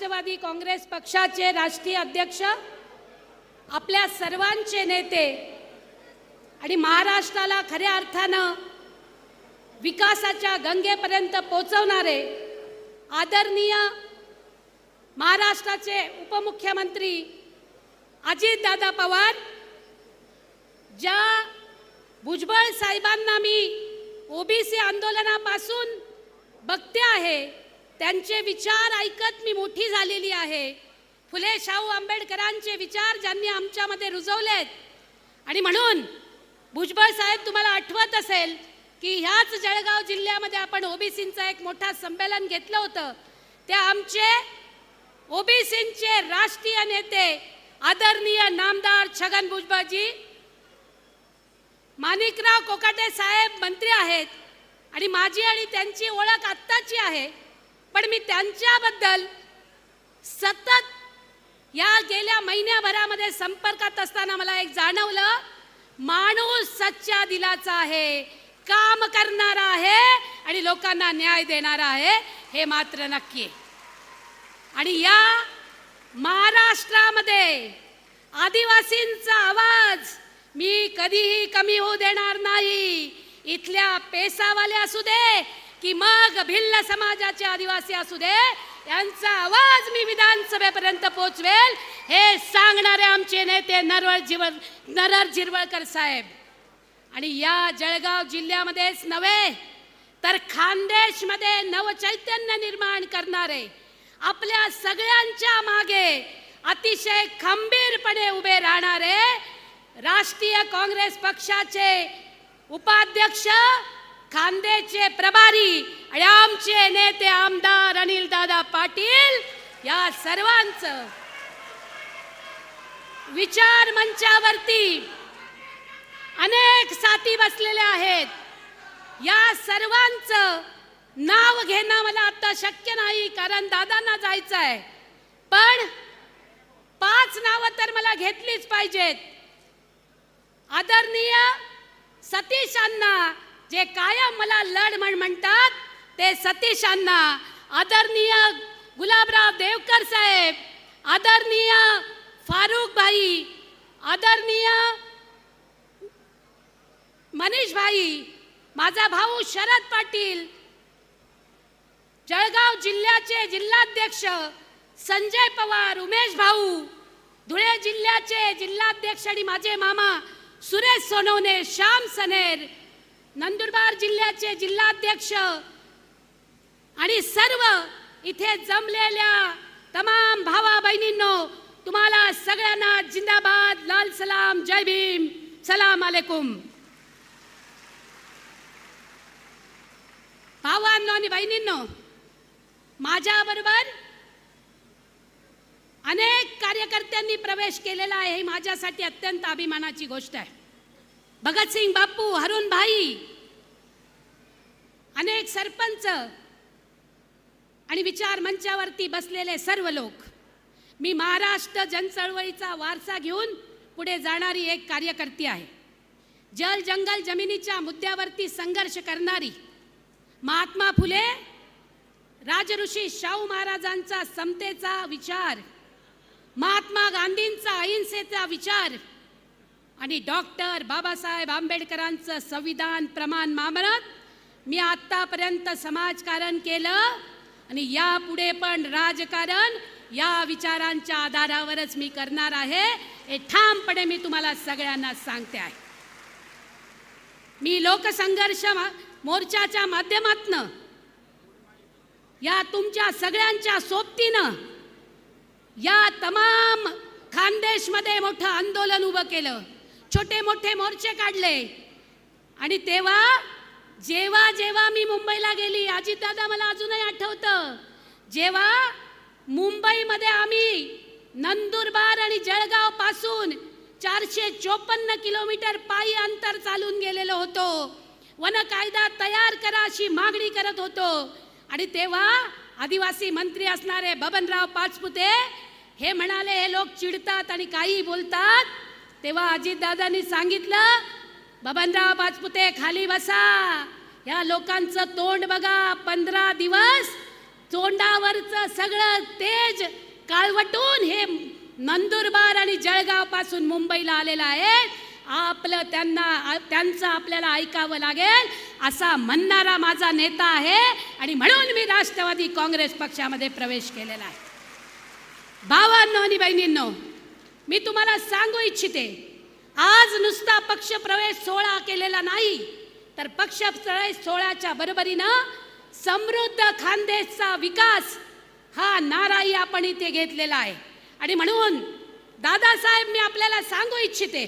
राष्ट्रवादी काँग्रेस पक्षाचे राष्ट्रीय अध्यक्ष आपल्या सर्वांचे नेते आणि महाराष्ट्राला खऱ्या अर्थानं विकासाच्या गंगेपर्यंत पोचवणारे आदरणीय महाराष्ट्राचे उपमुख्यमंत्री अजितदादा पवार ज्या भुजबळ साहेबांना मी ओबीसी आंदोलनापासून बघते आहे त्यांचे विचार ऐकत मी मोठी झालेली आहे. फुले शाहू आंबेडकरांचे विचार ज्यांनी आमच्यामध्ये रुजवलेत. आणि म्हणून भुजबळ साहेब तुम्हाला आठवत असेल की ह्याच जळगाव जिल्ह्यामध्ये आपण ओबीसींचं एक मोठा संमेलन घेतलं होतं. त्या आमचे ओबीसींचे राष्ट्रीय नेते आदरणीय नामदार छगन भुजबळजी माणिकराव कोकाटे साहेब मंत्री आहेत. आणि माझी आणि त्यांची ओळख आत्ताची आहे. पण मी त्यांच्याबद्दल सतत या गेल्या महिन्याभरामध्ये संपर्कात असताना मला एक जाणवलं माणूस सच्च्या दिलाचा आहे काम करणारा आहे आणि लोकांना न्याय देणारा आहे हे मात्र नक्की आणि या महाराष्ट्रामध्ये आदिवासींचा आवाज मी कधीही कमी होऊ देणार नाही. इथल्या पेसावाले असू दे की मग भिल्ल समाजाचे आदिवासी असू दे यांचा आवाज मी विधानसभेपर्यंत पोचवेल हे सांगणारे आमचे नेते नरवळ जीव नरर जिरवळकर साहेब. आणि या जळगाव जिल्ह्यामध्येच नव्हे तर खानदेशमध्ये नवचैतन्य निर्माण करणारे आपल्या सगळ्यांच्या मागे अतिशय खंबीरपणे उभे राहणारे राष्ट्रीय काँग्रेस पक्षाचे उपाध्यक्ष खांदेचे प्रभारी आणि आमचे नेते आमदार अनिल दादा पाटील या सर्वांचं विचार मंचावरती अनेक साथी बसलेले आहेत. या सर्वांचं नाव घेणं मला आता शक्य नाही कारण दादांना जायचं आहे पण पाच नावं तर मला घेतलीच पाहिजेत. आदरणीय सतीशांना जे कायम मला लढ म्हण म्हणतात ते सतीशांना आदरणीय गुलाबराव देवकर साहेब आदरणीय फारुख भाई आदरणीय मनीष भाई माझा भाऊ शरद पाटील जळगाव जिल्ह्याचे जिल्हाध्यक्ष संजय पवार उमेश भाऊ धुळे जिल्ह्याचे जिल्हाध्यक्ष आणि माझे मामा सुरेश सोनवणे श्याम सनेर नंदुरबार जिल्ह्याचे जिल्हाध्यक्ष आणि सर्व इथे जमलेल्या तमाम भावा बहिणींनो तुम्हाला सगळ्यांना जिंदाबाद लाल सलाम जय भीम सलाम आलेकुम. भावांनो आणि बहिणींनो माझ्याबरोबर अनेक कार्यकर्त्यांनी प्रवेश केलेला आहे ही माझ्यासाठी अत्यंत अभिमानाची गोष्ट आहे. भगतसिंग बापू हरुण भाई अनेक सरपंच आणि विचार मंचावरती बसलेले सर्व लोक. मी महाराष्ट्र जनचळवळीचा वारसा घेऊन पुढे जाणारी एक कार्यकर्ती आहे. जल जंगल जमिनीच्या मुद्द्यावरती संघर्ष करणारी महात्मा फुले राजऋषी शाहू महाराजांचा समतेचा विचार महात्मा गांधींचा अहिंसेचा विचार आणि डॉक्टर बाबासाहेब आंबेडकरांचं संविधान प्रमाण मामरत मी आत्तापर्यंत समाजकारण केलं आणि यापुढे पण राजकारण या विचारांच्या आधारावरच मी करणार आहे. हे ठामपणे मी तुम्हाला सगळ्यांना सांगते आहे. मी लोकसंघर्ष मोर्चाच्या माध्यमातनं या तुमच्या सगळ्यांच्या सोबतीनं या तमाम खानदेशमध्ये मोठं आंदोलन उभं केलं. छोटे मोठे मोर्चे काढले. आणि तेव्हा जेव्हा जेव्हा मी मुंबईला गेली अजितदादा मला अजूनही आठवतं. जेव्हा मुंबईमध्ये आम्ही नंदुरबार आणि जळगावपासून चारशे चोपन्न किलोमीटर पायी अंतर चालून गेलेलो होतो. वन कायदा तयार करा अशी मागणी करत होतो. आणि तेव्हा आदिवासी मंत्री असणारे बबनराव पाचपुते हे म्हणाले हे लोक चिडतात आणि काही बोलतात. तेव्हा अजितदादांनी सांगितलं बबनराव पाचपुते खाली बसा. या लोकांचं तोंड बघा. पंधरा दिवस तोंडावरचं सगळं तेज काळवटून हे नंदुरबार आणि जळगावपासून मुंबईला आलेलं आहे. आपलं त्यांना त्यांचं आपल्याला ऐकावं लागेल. असा म्हणणारा माझा नेता आहे. आणि म्हणून मी राष्ट्रवादी काँग्रेस पक्षामध्ये प्रवेश केलेला आहे. भावांनो आणि बहिणींनो मी तुम्हाला सांगू इच्छिते आज नुसता पक्ष प्रवेश सोहळा केलेला नाही तर पक्ष प्रवेश सोहळ्याच्या बरोबरीनं समृद्ध खानदेशचा विकास हा नाराही आपण इथे घेतलेला आहे. आणि म्हणून दादासाहेब मी आपल्याला सांगू इच्छिते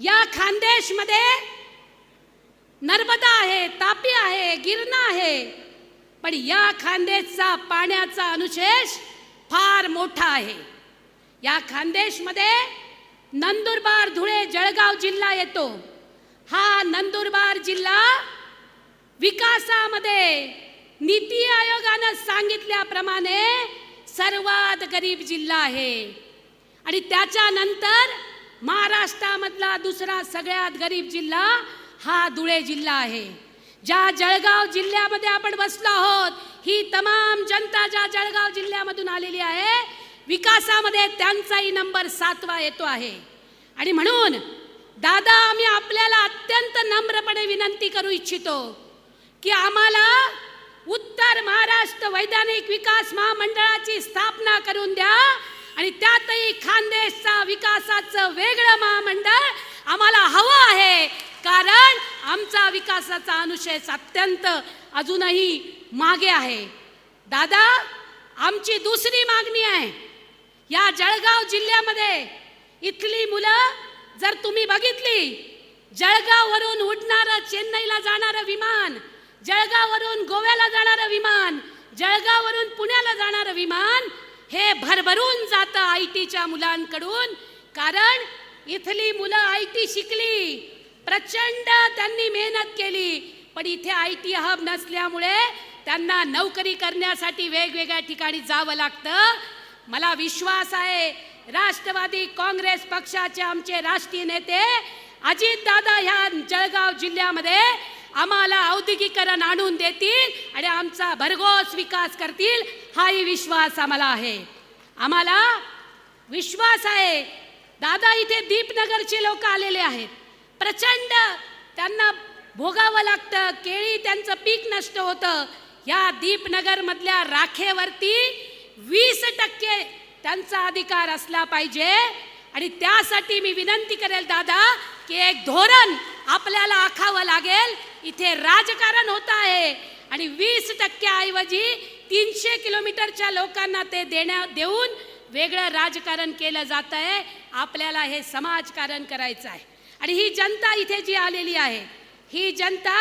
या खानदेशमध्ये नर्मदा आहे तापी आहे गिरणा आहे पण या खानदेशचा पाण्याचा अनुशेष फार मोठा आहे. या खानदेशमध्ये नंदुरबार धुळे जळगाव जिल्हा येतो. हा नंदुरबार जिल्हा विकासामध्ये नीती आयोगानं सांगितल्याप्रमाणे सर्वात गरीब जिल्हा आहे. आणि त्याच्यानंतर महाराष्ट्रामधला दुसरा सगळ्यात गरीब जिल्हा हा धुळे जिल्हा आहे. ज्या जळगाव जिल्ह्यामध्ये आपण बसलो आहोत ही तमाम जनता ज्या जळगाव जिल्ह्यामधून आलेली आहे विकासामध्ये त्यांचाही नंबर सातवा येतो आहे. आणि म्हणून दादा आम्ही आपल्याला अत्यंत नम्रपणे विनंती करू इच्छितो की आम्हाला उत्तर महाराष्ट्र वैधानिक विकास महामंडळाची स्थापना करून द्या आणि त्यातही खानदेशचा विकासाचं वेगळं महामंडळ आम्हाला हवं आहे. कारण आमचा विकासाचा अनुशेष अत्यंत अजूनही मागे आहे. दादा आमची दुसरी मागणी आहे. या जळगाव जिल्ह्यामध्ये इथली मुलं जर तुम्ही बघितली जळगाववरून उडणारं चेन्नईला जाणारं विमान जळगाववरून गोव्याला जाणारं विमान जळगाववरून पुण्याला जाणारं विमान हे भरभरून जातं आय टीच्या मुलांकडून. कारण इथली मुलं आय टी शिकली प्रचंड त्यांनी मेहनत केली. पण इथे आय टी हब नसल्यामुळे त्यांना नोकरी करण्यासाठी वेगवेगळ्या ठिकाणी जावं लागतं. मला विश्वास आहे राष्ट्रवादी काँग्रेस पक्षाचे आमचे राष्ट्रीय नेते अजित दादा ह्या जळगाव जिल्ह्यामध्ये आम्हाला औद्योगिकरण आणून देतील आणि आमचा भरघोस विकास करतील हाही विश्वास आम्हाला आहे. आम्हाला विश्वास आहे. दादा इथे दीपनगरचे लोक आलेले आहेत. प्रचंड त्यांना भोगावं लागतं केळी त्यांचं पीक नष्ट होतं. या दीपनगरमधल्या राखेवरती वीस टक्के त्यांचा अधिकार असला पाहिजे. आणि त्यासाठी मी विनंती करेल दादा की एक धोरण आपल्याला आखावं लागेल. इथे राजकारण होत आहे. आणि वीस टक्क्याऐवजी तीनशे किलोमीटरच्या लोकांना ते देण्या देऊन वेगळं राजकारण केलं जात आहे. आपल्याला हे समाजकारण करायचं आहे. आणि ही जनता इथे जी आलेली आहे ही जनता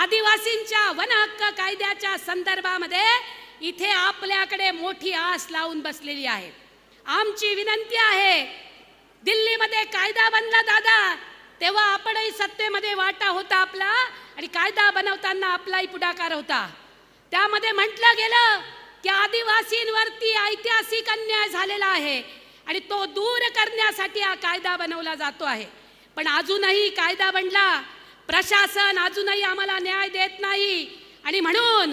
आदिवासींच्या वन हक्क कायद्याच्या संदर्भामध्ये इथे आपल्याकडे मोठी आस लावून बसलेली आहे. आमची विनंती आहे दिल्लीमध्ये कायदा बनला दादा. तेव्हा आपणही सत्तेमध्ये वाटा होता आपला आणि कायदा बनवताना आपलाही पुढाकार होता. त्यामध्ये म्हटलं गेलं की आदिवासींवरती ऐतिहासिक अन्याय झालेला आहे आणि तो दूर करण्यासाठी हा कायदा बनवला जातो आहे. पण अजूनही कायदा बनला. प्रशासन अजूनही आम्हाला न्याय देत नाही. आणि म्हणून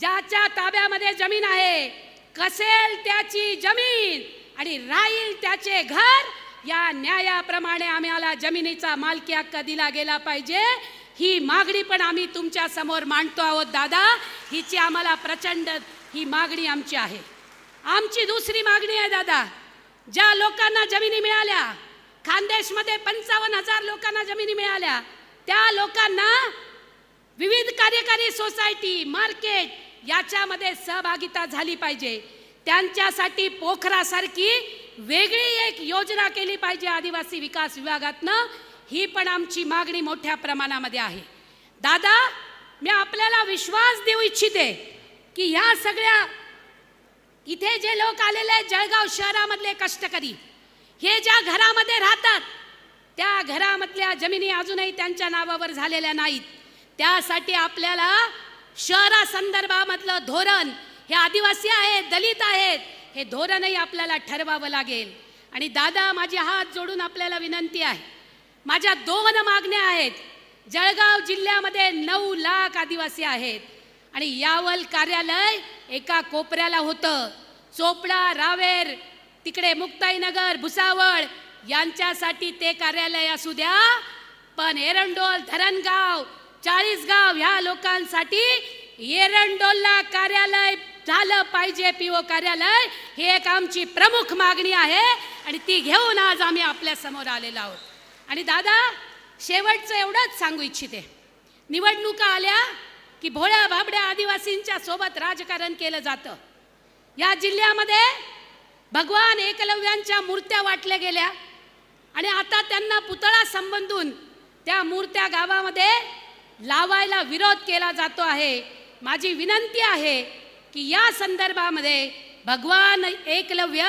ज्याच्या ताब्यामध्ये जमीन आहे कसेल त्याची जमीन आणि राहील त्याचे घर या न्यायाप्रमाणे आम्हाला जमिनीचा मालकी हक्क दिला गेला पाहिजे. ही मागणी पण आम्ही तुमच्यासमोर मांडतो आहोत दादा. हिची आम्हाला प्रचंड ही मागणी आमची आहे. आमची दुसरी मागणी आहे दादा. ज्या लोकांना जमिनी मिळाल्या खानदेशमध्ये पंचावन्न हजार लोकांना जमिनी मिळाल्या त्या लोकांना विविध कार्यकारी सोसायटी मार्केट याच्यामध्ये सहभागिता झाली पाहिजे. त्यांच्यासाठी पोखरासारखी वेगळी एक योजना केली पाहिजे आदिवासी विकास विभागातनं. ही पण आमची मागणी मोठ्या प्रमाणामध्ये आहे. दादा मी आपल्याला विश्वास देऊ इच्छिते की ह्या सगळ्या इथे जे लोक आलेले आहेत जळगाव शहरामधले कष्टकरी हे ज्या घरामध्ये राहतात त्या घरामधल्या जमिनी अजूनही त्यांच्या नावावर झालेल्या नाहीत. त्यासाठी आपल्याला शहरासंदर्भामधलं धोरण हे आदिवासी आहेत दलित आहेत हे धोरणही आपल्याला ठरवावं लागेल. आणि दादा माझी हात जोडून आपल्याला विनंती आहे. माझ्या दोन मागण्या आहेत. जळगाव जिल्ह्यामध्ये नऊ लाख आदिवासी आहेत. आणि यावल कार्यालय एका कोपऱ्याला होतं. चोपडा रावेर तिकडे मुक्ताईनगर भुसावळ यांच्यासाठी ते कार्यालय असू द्या. पण एरंडोल धरणगाव चाळीसगाव ह्या लोकांसाठी एरंडोलला कार्यालय झालं पाहिजे पीओ कार्यालय. ही एक आमची प्रमुख मागणी आहे आणि ती घेऊन आज आम्ही आपल्यासमोर आलेलो आहोत. आणि दादा शेवटचं एवढंच सांगू इच्छिते. निवडणुका आल्या की भोळ्या भाबड्या आदिवासींच्या सोबत राजकारण केलं जातं. या जिल्ह्यामध्ये भगवान एकलव्यांच्या मूर्त्या वाटल्या गेल्या आणि आता त्यांना पुतळा संबंधून त्या मूर्त्या गावामध्ये लावायला विरोध केला जातो आहे. माझी विनंती आहे की या संदर्भामध्ये भगवान एकलव्य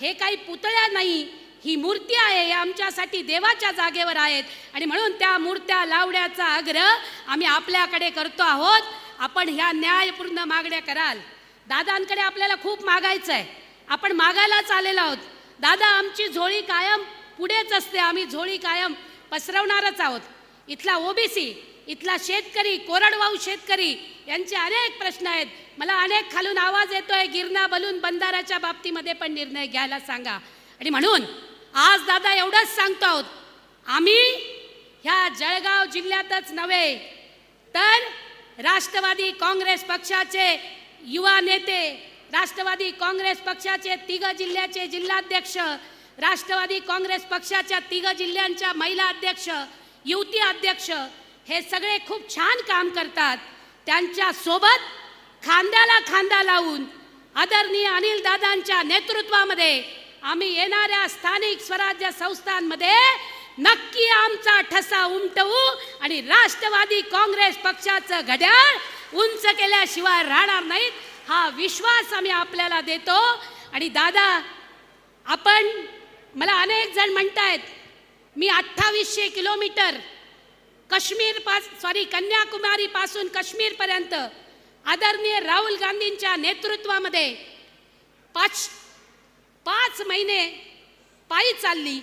हे काही पुतळ्या नाही ही मूर्ती आहे या आमच्यासाठी देवाच्या जागेवर आहेत. आणि म्हणून त्या मूर्त्या लावण्याचा आग्रह आम्ही आपल्याकडे करतो आहोत. आपण ह्या न्यायपूर्ण मागण्या कराल. दादांकडे आपल्याला खूप मागायचं आहे. आपण मागायलाच आलेलो आहोत. दादा आमची झोळी कायम पुढेच असते. आम्ही झोळी कायम पसरवणारच आहोत. इथला ओबीसी इथला शेतकरी कोरडवाहू शेतकरी यांचे अनेक प्रश्न आहेत. मला अनेक खालून आवाज येतोय गिरणा बलून बंधाराच्या बाबतीमध्ये पण निर्णय घ्यायला सांगा. आणि म्हणून आज दादा एवढंच सांगतो आहोत. आम्ही ह्या जळगाव जिल्ह्यातच नव्हे तर राष्ट्रवादी काँग्रेस पक्षाचे युवा नेते राष्ट्रवादी काँग्रेस पक्षाचे तिघ जिल्ह्याचे जिल्हाध्यक्ष राष्ट्रवादी काँग्रेस पक्षाच्या तिघ जिल्ह्यांच्या महिला अध्यक्ष युवती अध्यक्ष हे सगळे खूप छान काम करतात. त्यांच्यासोबत खांद्याला खांदा लावून आदरणीय अनिल दादांच्या नेतृत्वामध्ये आम्ही येणाऱ्या स्थानिक स्वराज्य संस्थांमध्ये नक्की आमचा ठसा उमटवू आणि राष्ट्रवादी काँग्रेस पक्षाचं घड्याळ उंच केल्याशिवाय राहणार नाहीत हा विश्वास आम्ही आपल्याला देतो. आणि दादा आपण मला अनेक जण म्हणतायत मी अठ्ठावीसशे किलोमीटर काश्मीर पास सॉरी कन्याकुमारी पासून काश्मीर पर्यंत आदरणीय राहुल गांधींच्या नेतृत्वामध्ये पाच पाच महिने पायी चालली.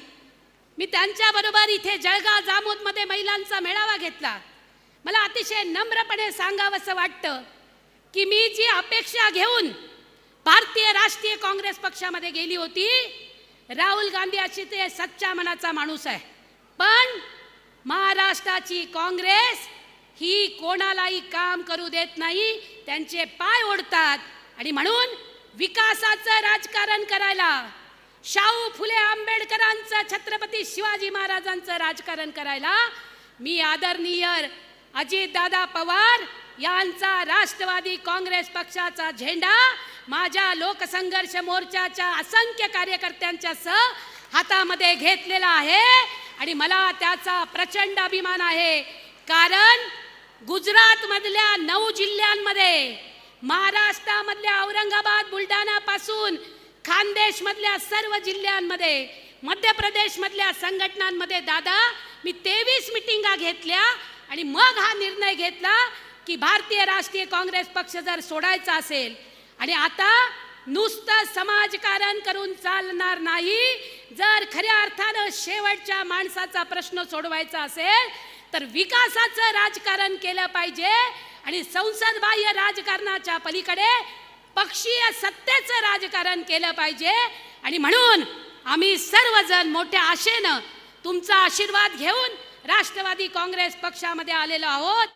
मी त्यांच्याबरोबर इथे जळगाव जामोदमध्ये महिलांचा मेळावा घेतला. मला अतिशय नम्रपणे सांगावंसं वाटतं की मी जी अपेक्षा घेऊन भारतीय राष्ट्रीय काँग्रेस पक्षामध्ये गेली होती राहुल गांधी अशी ते सच्चा मनाचा माणूस आहे. पण महाराष्ट्राची काँग्रेस ही कोणालाही काम करू देत नाही त्यांचे पाय ओढतात. आणि म्हणून विकासाचं राजकारण करायला शाहू फुले आंबेडकरांचं छत्रपती शिवाजी महाराजांचं राजकारण करायला मी आदरणीय अजितदादा पवार यांचा राष्ट्रवादी काँग्रेस पक्षाचा झेंडा माझ्या लोकसंघर्ष मोर्चाच्या असंख्य कार्यकर्त्यांच्या सह हातामध्ये घेतलेला आहे. आणि मला त्याचा प्रचंड अभिमान आहे. कारण गुजरातमधल्या नऊ जिल्ह्यांमध्ये महाराष्ट्रामधल्या औरंगाबाद बुलढाणापासून खानदेशमधल्या सर्व जिल्ह्यांमध्ये मध्य प्रदेशमधल्या संघटनांमध्ये दादा मी तेवीस मिटिंगा घेतल्या आणि मग हा निर्णय घेतला की भारतीय राष्ट्रीय काँग्रेस पक्ष जर सोडायचा असेल आणि आता नुसतं समाजकारण करून चालणार नाही जर खऱ्या अर्थानं शेवटच्या माणसाचा प्रश्न सोडवायचा असेल तर विकासाचं राजकारण केलं पाहिजे आणि संसद बाह्य राजकारणाच्या पलीकडे पक्षीय सत्तेचं राजकारण केलं पाहिजे. आणि म्हणून आम्ही सर्वजण मोठ्या आशेनं तुमचा आशीर्वाद घेऊन राष्ट्रवादी काँग्रेस पक्षामध्ये आलेलो आहोत.